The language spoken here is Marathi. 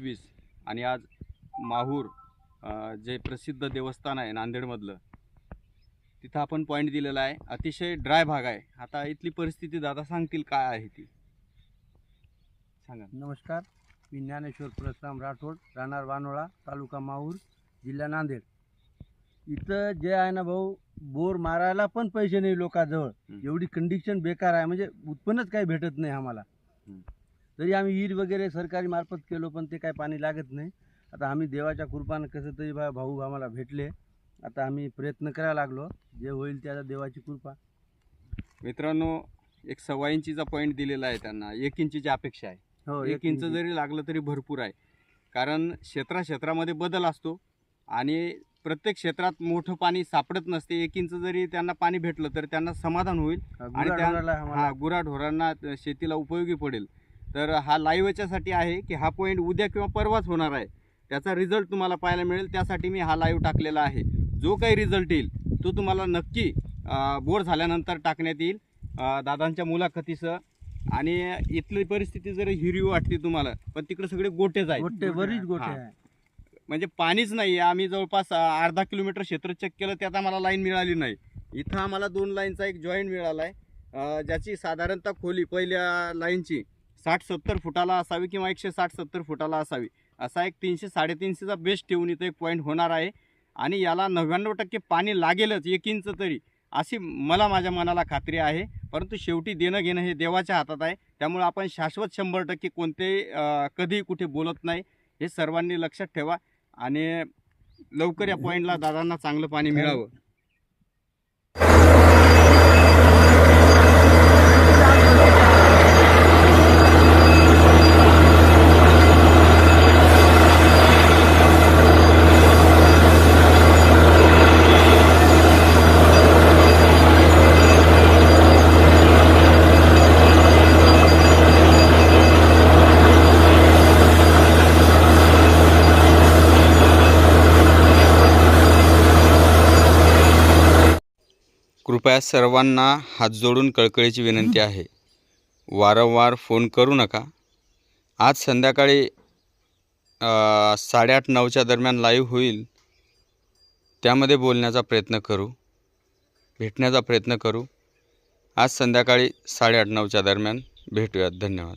पंचवीस आणि आज माहूर जे प्रसिद्ध देवस्थान आहे नांदेडमधलं तिथं आपण पॉईंट दिलेला आहे. अतिशय ड्राय भाग आहे. आता इथली परिस्थिती दादा सांगतील काय आहे ती. सांगा. नमस्कार. मी ज्ञानेश्वर परशुराम राठोड राहणार वानोळा तालुका माहूर जिल्हा नांदेड. इथं जे आहे ना भाऊ बोर मारायला पण पैसे नाही लोकांजवळ. एवढी कंडिशन बेकार आहे. म्हणजे उत्पन्नच काही भेटत नाही आम्हाला. तरी आम्ही विहीर वगैरे सरकारी मार्फत केलो पण ते काय पाणी लागत नाही. आता आम्ही देवाच्या कृपानं कसं तरी बा भाऊ आम्हाला भेटले. आता आम्ही प्रयत्न करायला लागलो. जे होईल त्याला देवाची कृपा. मित्रांनो एक सव्वा इंचीचा पॉईंट दिलेला आहे त्यांना. एक इंचीची अपेक्षा आहे. हो एक इंच जरी लागलं तरी भरपूर आहे. कारण क्षेत्रा क्षेत्रामध्ये बदल असतो आणि प्रत्येक क्षेत्रात मोठं पाणी सापडत नसते. एक इंच जरी त्यांना पाणी भेटलं तर त्यांना समाधान होईल. आणि गुराढोरांना शेतीला उपयोगी पडेल. तर हा लाईव्ह याच्यासाठी आहे की हा पॉईंट उद्या किंवा परवाच होणार आहे. त्याचा रिझल्ट तुम्हाला पाहायला मिळेल. त्यासाठी मी हा लाईव्ह टाकलेला आहे. जो काही रिझल्ट येईल तो तुम्हाला नक्की बोर झाल्यानंतर टाकण्यात येईल. दादांच्या मुलाखतीसह. आणि इथली परिस्थिती जरी हिरवी वाटते तुम्हाला पण तिकडे सगळे गोटेच आहेत. गोटे बरीच गोटे. आहे म्हणजे पाणीच नाही आहे आम्ही जवळपास अर्धा किलोमीटर क्षेत्र चेक केलं त्यात आम्हाला लाईन मिळाली नाही. इथं आम्हाला दोन लाईनचा एक जॉईंट मिळाला आहे ज्याची साधारणतः खोली पहिल्या लाईनची साठ सत्तर फुटाला असावी किंवा एकशे साठ सत्तर फुटाला असावी. असा एक तीनशे साडेतीनशेचा बेस्ट ठेवून इथं एक पॉईंट होणार आहे. आणि याला नव्याण्णव टक्के पाणी लागेलच एक इंच तरी अशी मला माझ्या मनाला खात्री आहे. परंतु शेवटी देणं घेणं हे देवाच्या हातात आहे. त्यामुळे आपण शाश्वत शंभर टक्के कोणते कधीही कुठे बोलत नाही. हे सर्वांनी लक्षात ठेवा. आणि लवकर या पॉईंटला दादांना चांगलं पाणी मिळावं. कृपया सर्वांना हात जोडून कळकळीची विनंती आहे. वारंवार फोन करू नका. आज संध्याकाळी साडेआठ नऊच्या दरम्यान लाईव्ह होईल. त्यामध्ये बोलण्याचा प्रयत्न करू. भेटण्याचा प्रयत्न करू. आज संध्याकाळी साडेआठ नऊच्या दरम्यान भेटूयात. धन्यवाद.